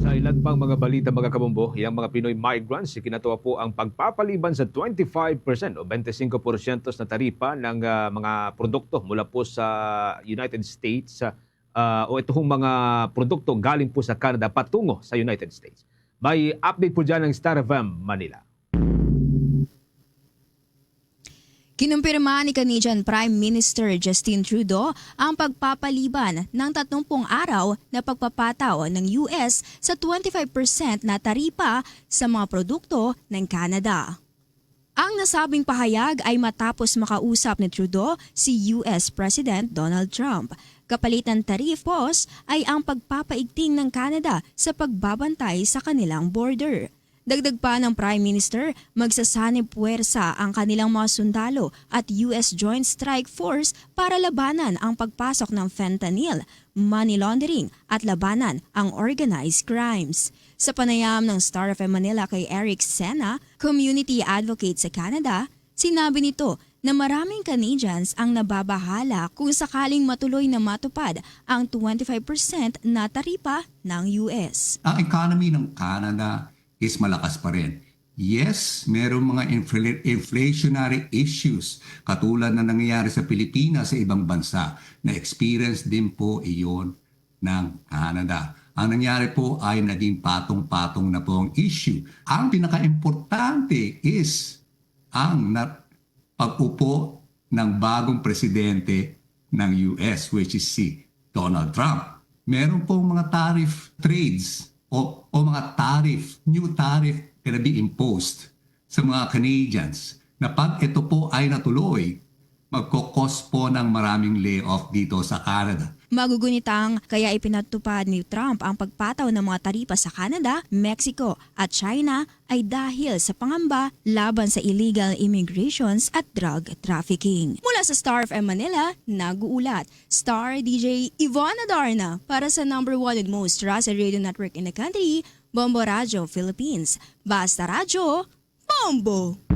Sa ilan pang mga balita mga kabumbo, yung mga Pinoy migrants, kinatuwa po ang pagpapaliban sa 25% o 25% na taripa ng ah, mga produkto mula po sa United States ah, o itong mga produkto galing po sa Canada patungo sa United States. May update po dyan ng Star FM Manila. Kinumpirma ni Canadian Prime Minister Justin Trudeau ang pagpapaliban ng 30 araw na pagpapataw ng US sa 25% na taripa sa mga produkto ng Canada. Ang nasabing pahayag ay matapos makausap ni Trudeau si US President Donald Trump. Kapalit ng tariff ay ang pagpapaigting ng Canada sa pagbabantay sa kanilang border. Dagdag pa ng Prime Minister, magsasanib puwersa ang kanilang mga sundalo at US Joint Strike Force para labanan ang pagpasok ng fentanyl, money laundering at labanan ang organized crimes. Sa panayam ng Star of Manila kay Eric Sena, community advocate sa Canada, sinabi nito na maraming Canadians ang nababahala kung sakaling matuloy na matupad ang 25% na taripa ng US. ang economy ng Canada is malakas pa rin. Yes, merong mga infl- inflationary issues katulad na nangyayari sa Pilipinas sa ibang bansa na experience din po iyon ng Canada. Ang nangyari po ay naging patong-patong na po ang issue. Ang pinaka-importante is ang pag-upo ng bagong presidente ng US which is si Donald Trump. Meron pong mga tariff trades o, o mga tariff, new tariff gonna be imposed sa mga Canadians na pag ito po ay natuloy, magkokos po ng maraming layoff dito sa Canada. Magugunitang kaya ipinatupad ni Trump ang pagpataw ng mga taripa sa Canada, Mexico at China ay dahil sa pangamba laban sa illegal immigrations at drug trafficking. Mula sa Star of Manila, nag-uulat Star DJ Ivana Darna para sa number one and most trusted radio network in the country, Bombo Radio Philippines. Basta Radio, Bombo!